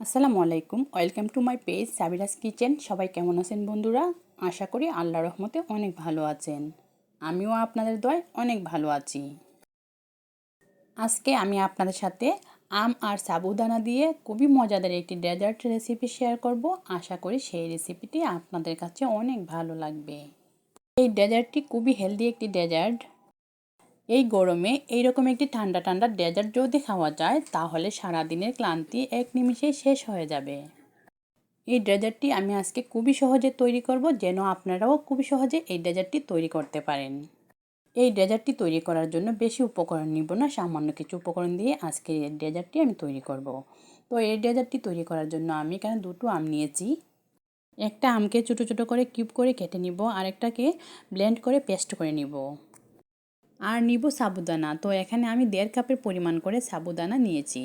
আসসালামু আলাইকুম। Welcome to my page Sabira's kitchen সবাই কেমন আছেন বন্ধুরা? আশা করি আল্লাহ রহমতে অনেক ভালো আছেন। আমিও আপনাদের দয় অনেক ভালো আছি। আজকে আমি আপনাদের সাথে আম আর সাবুদানা দিয়ে খুবই মজাদার একটি ডেজার্ট রেসিপি শেয়ার করব। আশা করি সেই রেসিপিটি আপনাদের কাছে অনেক ভালো লাগবে। এই ডেজার্টটি খুবই হেলদি একটি ডেজার্ট এই গরমে এইরকম একটি ঠান্ডা ঠান্ডা ডেজার্ট যদি খাওয়া যায়, তাহলে সারাদিনের ক্লান্তি এক নিমিষে শেষ হয়ে যাবে। এই ডেজার্টটি আমি আজকে খুবই সহজে তৈরি করব, যেন আপনারাও খুবই সহজে এই ডেজার্টটি তৈরি করতে পারেন। এই ডেজার্টটি তৈরি করার জন্য বেশি উপকরণ নিব না, সামান্য কিছু উপকরণ দিয়ে আজকে এই ডেজার্টটি আমি তৈরি করব। তো এই ডেজার্টটি তৈরি করার জন্য আমি এখানে দুটো আম নিয়েছি। একটা আমকে ছোটো ছোটো করে কিউব করে কেটে নিব আর একটাকে ব্লেন্ড করে পেস্ট করে নিব। আর নিব সাবুদানা। তো এখানে আমি দেড় কাপের পরিমাণ করে সাবুদানা নিয়েছি।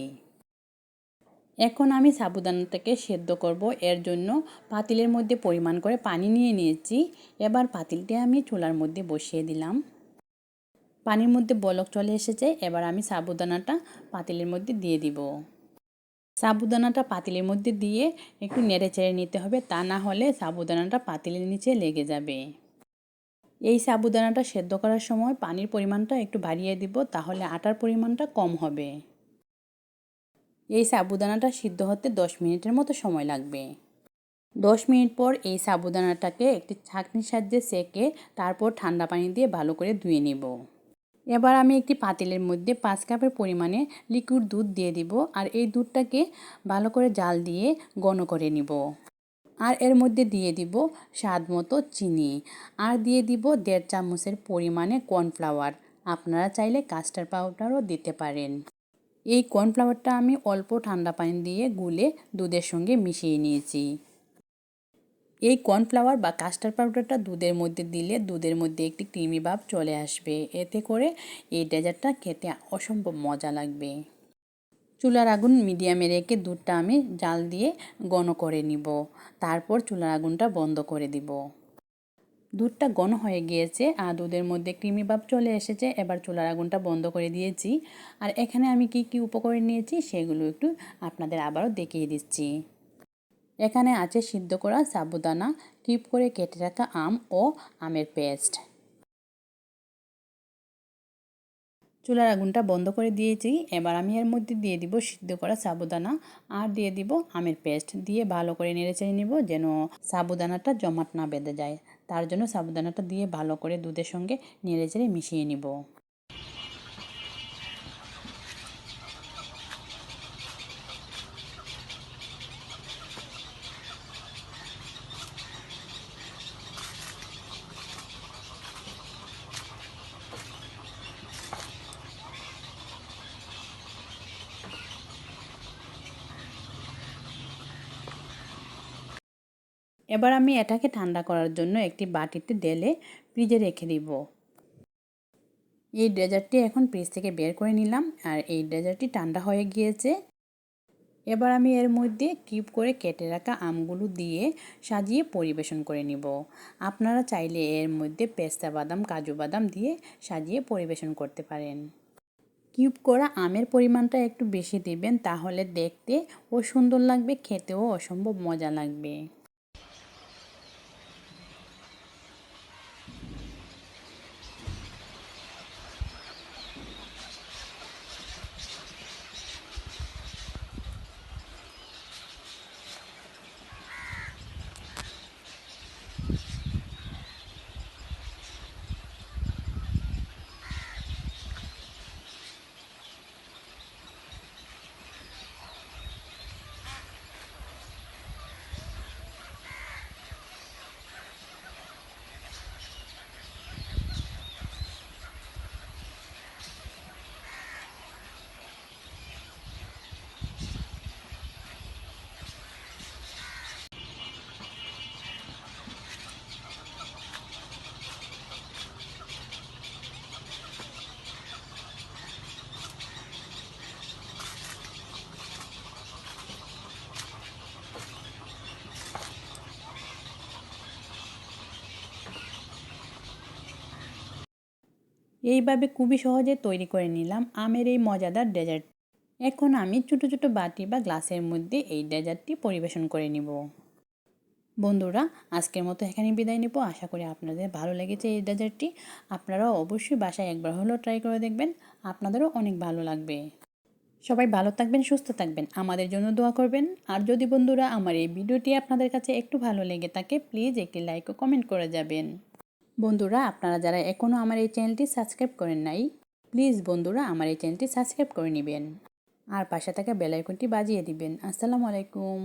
এখন আমি সাবুদানাটাকে সেদ্ধ করব। এর জন্য পাতিলের মধ্যে পরিমাণ করে পানি নিয়ে নিয়েছি। এবার পাতিলটি আমি চুলার মধ্যে বসিয়ে দিলাম। পানির মধ্যে বলক চলে এসেছে। এবার আমি সাবুদানাটা পাতিলের মধ্যে দিয়ে দিব। সাবুদানাটা পাতিলের মধ্যে দিয়ে একটু নেড়ে চেড়ে নিতে হবে। তা না হলে সাবুদানাটা পাতিলের নিচে লেগে যাবে। এই সাবুদানাটা সেদ্ধ করার সময় পানির পরিমাণটা একটু বাড়িয়ে দিব, তাহলে আটার পরিমাণটা কম হবে। এই সাবুদানাটা সিদ্ধ হতে দশ মিনিটের মতো সময় লাগবে। দশ মিনিট পর এই সাবুদানাটাকে একটি ছাঁকনির সাহায্যে সেকে তারপর ঠান্ডা পানি দিয়ে ভালো করে ধুয়ে নেব। এবার আমি একটি পাতিলের মধ্যে পাঁচ কাপের পরিমাণে লিকুইড দুধ দিয়ে দিব, আর এই দুধটাকে ভালো করে জাল দিয়ে ঘন করে নিব। আর এর মধ্যে দিয়ে দিব স্বাদ মতো চিনি। আর দিয়ে দিব দেড় চামচের পরিমাণে কর্নফ্লাওয়ার। আপনারা চাইলে কাস্টার্ড পাউডারও দিতে পারেন। এই কর্নফ্লাওয়ারটা আমি অল্প ঠান্ডা পানি দিয়ে গুলে দুধের সঙ্গে মিশিয়ে নিয়েছি। এই কর্নফ্লাওয়ার বা কাস্টার্ড পাউডারটা দুধের মধ্যে দিলে দুধের মধ্যে একটি ক্রিমি ভাব চলে আসবে। এতে করে এই ডেজার্টটা খেতে অসম্ভব মজা লাগবে। চুলার আগুন মিডিয়ামে রেখে দুধটা আমি জাল দিয়ে গণ করে নিব। তারপর চুলার আগুনটা বন্ধ করে দিব। দুধটা ঘন হয়ে গিয়েছে আর দুধের মধ্যে ক্রিমি ভাব চলে এসেছে। এবার চুলার আগুনটা বন্ধ করে দিয়েছি। আর এখানে আমি কি কি উপকরণ নিয়েছি সেগুলো একটু আপনাদের আবারও দেখিয়ে দিচ্ছি। এখানে আছে সিদ্ধ করা সাবুদানা কিপ করে কেটে রাখা আম ও আমের পেস্ট। চুলার আগুনটা বন্ধ করে দিয়েছি। এবার আমি এর মধ্যে দিয়ে দিব সিদ্ধ করা সাবুদানা আর দিয়ে দিব আমের পেস্ট। দিয়ে ভালো করে নেড়ে চেড়ে নিব যেন সাবুদানাটা জমাট না বেঁধে যায়। তার জন্য সাবুদানাটা দিয়ে ভালো করে দুধের সঙ্গে নেড়ে চেড়ে মিশিয়ে নিব। এবার আমি এটাকে ঠান্ডা করার জন্য একটি বাটিতে ঢেলে ফ্রিজে রেখে দিব। এই ডেজার্টটি এখন ফ্রিজ থেকে বের করে নিলাম আর এই ডেজার্টটি ঠান্ডা হয়ে গিয়েছে। এবার আমি এর মধ্যে কিউব করে কেটে রাখা আমগুলো দিয়ে সাজিয়ে পরিবেশন করে নিব। আপনারা চাইলে এর মধ্যে পেস্তা বাদাম, কাজু বাদাম দিয়ে সাজিয়ে পরিবেশন করতে পারেন। কিউব করা আমের পরিমাণটা একটু বেশি দিবেন, তাহলে দেখতে ও সুন্দর লাগবে, খেতেও অসম্ভব মজা লাগবে। এইভাবে খুবই সহজে তৈরি করে নিলাম আমের এই মজাদার ডেজার্ট। এখন আমি ছোটো ছোটো বাটি বা গ্লাসের মধ্যে এই ডেজার্টটি পরিবেশন করে নিব। বন্ধুরা, আজকের মতো এখানে বিদায় নেব। আশা করি আপনাদের ভালো লেগেছে এই ডেজার্টটি। আপনারাও অবশ্যই বাসায় একবার হলেও ট্রাই করে দেখবেন। আপনাদেরও অনেক ভালো লাগবে। সবাই ভালো থাকবেন, সুস্থ থাকবেন। আমাদের জন্য দোয়া করবেন। আর যদি বন্ধুরা আমার এই ভিডিওটি আপনাদের কাছে একটু ভালো লেগে থাকে প্লিজ একটি লাইক ও কমেন্ট করে যাবেন। বন্ধুরা, আপনারা যারা এখনও আমার এই চ্যানেলটি সাবস্ক্রাইব করেন নাই, প্লিজ বন্ধুরা আমার এই চ্যানেলটি সাবস্ক্রাইব করে নেবেন। আর পাশে থাকা বেলাইকনটি বাজিয়ে দিবেন। আসসালামু আলাইকুম।